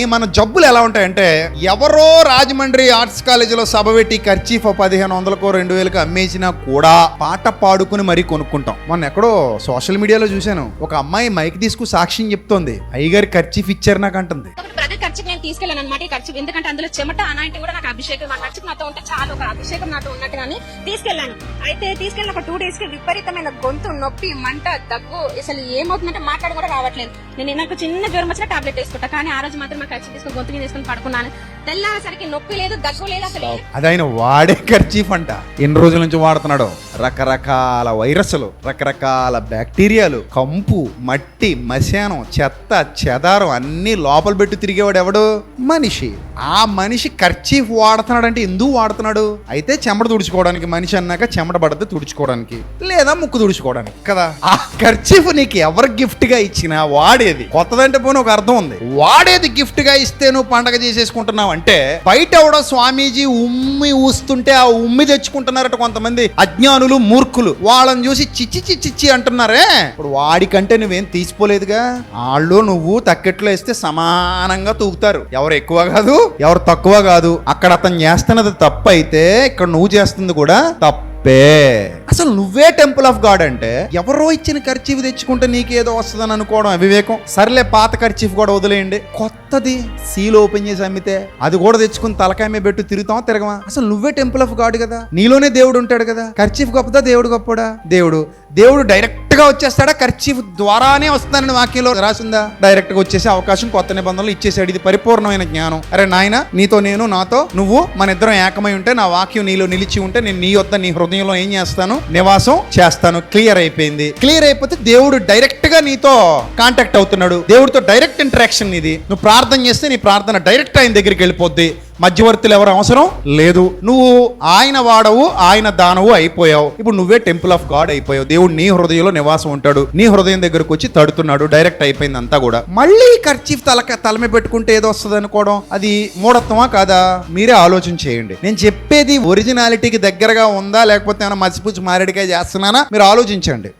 ఈ మన జబ్బులు ఎలా ఉంటాయంటే ఎవరో రాజమండ్రి ఆర్ట్స్ కాలేజీలో సభ పెట్టి ఖర్చీఫ్ పదిహేను వందలకో రెండు వేలకు అమ్మేసినా కూడా పాట పాడుకుని మరీ కొనుక్కుంటాం. మొన్న ఎక్కడో సోషల్ మీడియాలో చూశాను. ఒక అమ్మాయి మైక్ తీసుకు సాక్ష్యం చెప్తోంది. అయ్యగారి ఖర్చీఫ్ ఇచ్చారు నాకు అంటుంది ఖర్చుకి నేను తీసుకెళ్ళాను అనమాట ఈ ఖర్చు. ఎందుకంటే అందులో చెమట అలాంటి కూడా నాకు అభిషేకం ఆ ఖర్చుకి నాతో ఉంటే చాలా. ఒక అభిషేకం నాతో ఉన్నట్టుగాని తీసుకెళ్ళాను. అయితే తీసుకెళ్ళిన ఒక టూ డేస్కి విపరీతమైన గొంతు నొప్పి మంట దగ్గు అసలు ఏమవుతుందంటే మాట్లాడ కూడా రావట్లేదు. నేను నాకు చిన్న జ్వరం వచ్చిన టాబ్లెట్ వేసుకుంటా. కానీ ఆ రోజు మాత్రం ఖర్చు తీసుకుని గొంతు మీద పడుకున్నాను. తెల్లారేసరికి నొప్పి లేదు దగ్గు లేదు అసలు. అది వాడే ఖర్చీఫ్ అంట. ఎన్ని రోజుల నుంచి వాడుతున్నాడు? రకరకాల వైరస్లు రకరకాల బ్యాక్టీరియాలు కంపు మట్టి మశానం చెత్త చెదారం అన్ని లోపల పెట్టి తిరిగేవాడు ఎవడు? మనిషి. ఆ మనిషి ఖర్చీఫ్ వాడుతున్నాడంటే ఎందుకు వాడుతున్నాడు? అయితే చెమట తుడుచుకోవడానికి మనిషి అన్నాక చెమట పడితే తుడుచుకోవడానికి. లేదా ముక్కు తుడుచుకోవడానికి కదా? ఆ ఖర్చీఫ్ నీకు ఎవరు గిఫ్ట్గా ఇచ్చినా వాడేది. కొత్తదంటే పోనీ ఒక అర్థం ఉంది. వాడేది గిఫ్ట్గా ఇస్తే నువ్వు పండగ చేసేసుకుంటున్నావు అంటే బయట ఎవడో స్వామీజీ ఉమ్మి ఊస్తుంటే ఆ ఉమ్మి తెచ్చుకుంటున్నారట కొంతమంది అజ్ఞానులు. మూర్ఖులు వాళ్ళని చూసి చిచ్చి చిచ్చి చిచ్చి అంటున్నారే. ఇప్పుడు వాడికంటే నువ్వేం తీసిపోలేదుగా? వాళ్ళు నువ్వు తక్కెట్లో వేస్తే సమానంగా తూగుతారు. ఎవరు ఎక్కువ కాదు ఎవరు తక్కువ కాదు. అక్కడ అతను చేస్తున్నది తప్పు అయితే ఇక్కడ నువ్వు చేస్తుంది కూడా తప్పు. అసలు నువ్వే టెంపుల్ ఆఫ్ గాడ్ అంటే ఎవరో ఇచ్చిన ఖర్చీఫ్ తెచ్చుకుంటే నీకేదో వస్తుందని అనుకోవడం అవివేకం. సర్లే పాత ఖర్చీఫ్ కూడా వదిలేయండి. కొత్తది సీల్ ఓపెన్ చేసి అమ్మితే అది కూడా తెచ్చుకుని తలకాయ మీద పెట్టు తిరుగుతాం తిరగమా అసలు నువ్వే టెంపుల్ ఆఫ్ గాడ్ కదా. నీలోనే దేవుడు ఉంటాడు కదా. ఖర్చీఫ్ గొప్పదా దేవుడు గొప్పడా? దేవుడు. దేవుడు డైరెక్ట్ గా వచ్చేస్తాడా? ఖర్చీఫ్ ద్వారానే వస్తానని వాక్యంలో రాసిందా? డైరెక్ట్గా వచ్చేసే అవకాశం కొత్త నిబంధనలు ఇచ్చేసాడు ఇది పరిపూర్ణమైన జ్ఞానం. అరే నాయన నీతో నేను నాతో నువ్వు మన ఇద్దరం ఏకమై ఉంటే నా వాక్యం నీలో నిలిచి ఉంటే నేను నీ వద్ద నీ హృదయంలో ఏం చేస్తాను? నివాసం చేస్తాను. క్లియర్ అయిపోయింది. క్లియర్ అయిపోతే దేవుడు డైరెక్ట్ డైరెక్ట్గా నీతో కాంటాక్ట్ అవుతున్నాడు. దేవుడితో డైరెక్ట్ ఇంటరాక్షన్ ఇది. నువ్వు ప్రార్థన చేస్తే నీ ప్రార్థన డైరెక్ట్ ఆయన దగ్గరికి వెళ్ళిపోద్ది. మధ్యవర్తులు ఎవరు అవసరం? లేదు. నువ్వు ఆయన వాడవు ఆయన దానవు అయిపోయావు. ఇప్పుడు నువ్వే టెంపుల్ ఆఫ్ గాడ్ అయిపోయావు. దేవుడు నీ హృదయంలో నివాసం ఉంటాడు. నీ హృదయం దగ్గరకు వచ్చి తడుతున్నాడు. డైరెక్ట్ అయిపోయింది అంతా కూడా. మళ్ళీ ఖర్చీఫ్ తలక తలమే పెట్టుకుంటే ఏదో వస్తుంది అనుకోవడం అది మూఢత్వమా కాదా? మీరే ఆలోచన చేయండి. నేను చెప్పేది ఒరిజినాలిటీకి దగ్గరగా ఉందా లేకపోతే ఏమైనా మసిపుచ్చి మారేడికాయ చేస్తున్నానా? మీరు ఆలోచించండి.